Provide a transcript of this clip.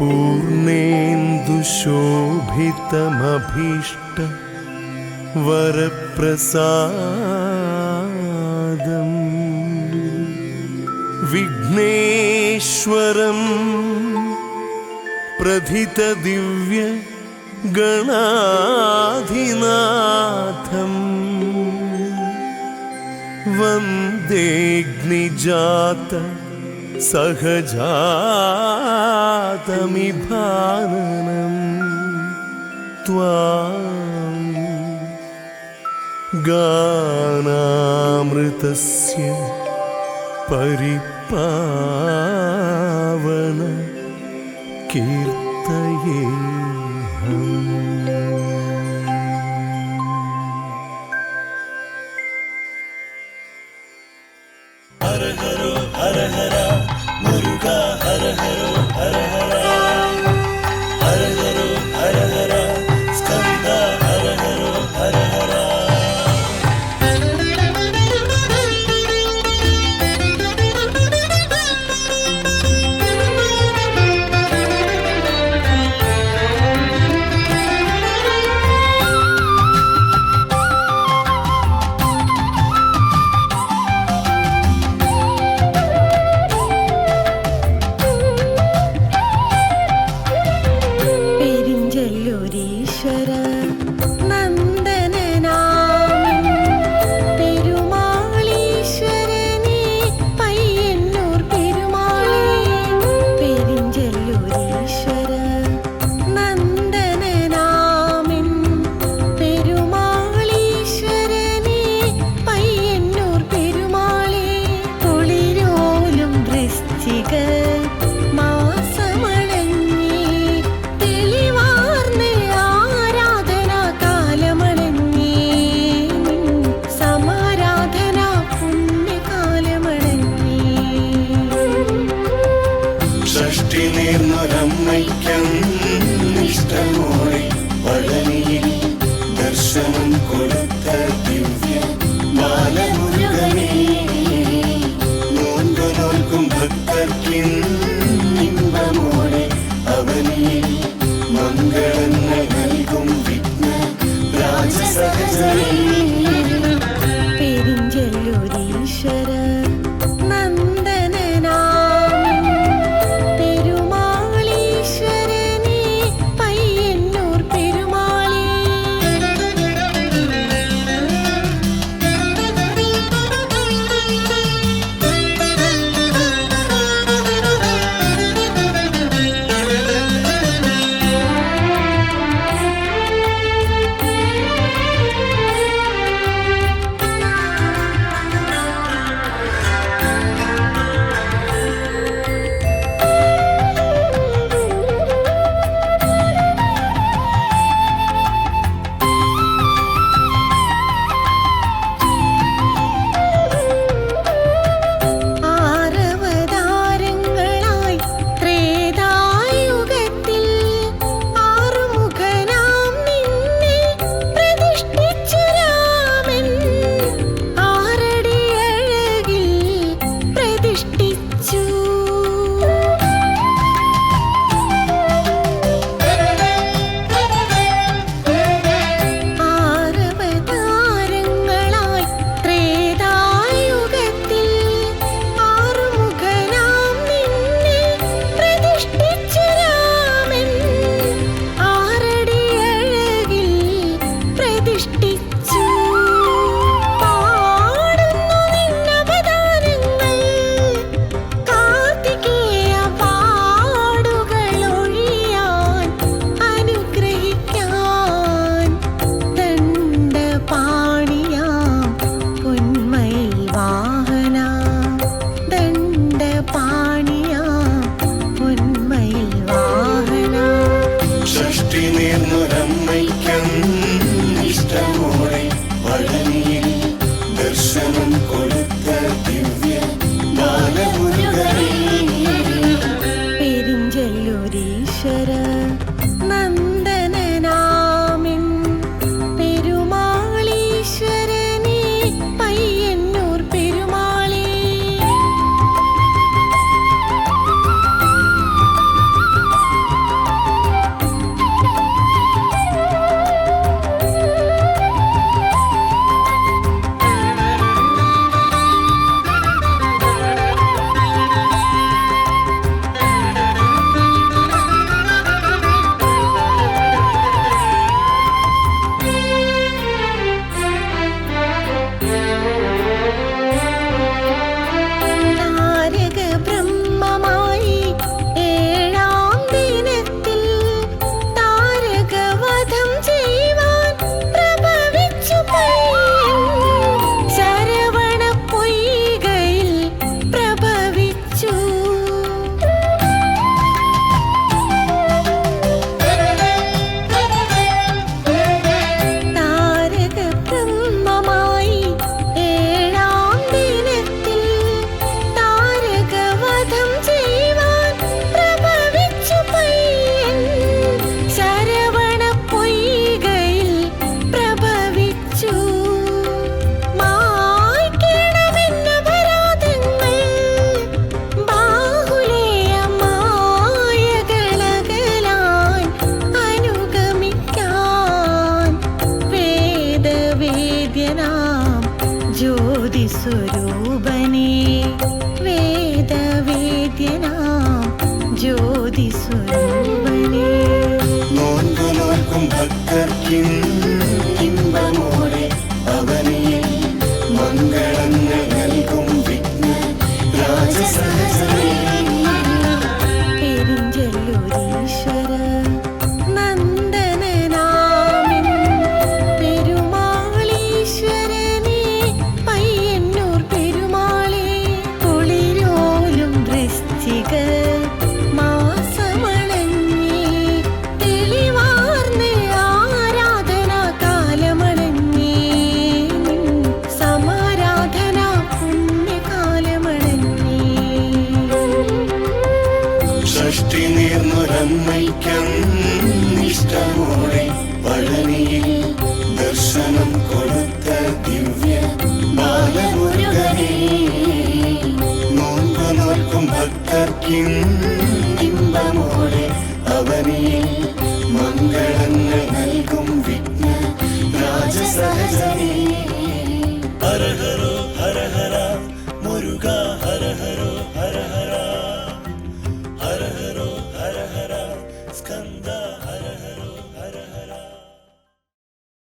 पूर्णेन्दुशोभितमभीष्ट वरप्रसादम् विघ्नेश्वरं प्रथितदिव्यगणाधिनाथं वन्देग्निजात സഹജാതമിഭാനനം ത്വാം ഗാനാമൃതസ്യ പരിപാവന കീർത്തയേ का हर हर हर हर can गगनां ज्योतिस्वरूपने वेदवेद्यनां ज्योतिस्वरूपने भक्तर्किम् ഇമ്പമോടെ അവനിൽ മംഗളങ്ങൾ നൽകും വിഘ്ന രാജസഹജനേ ഹര ഹര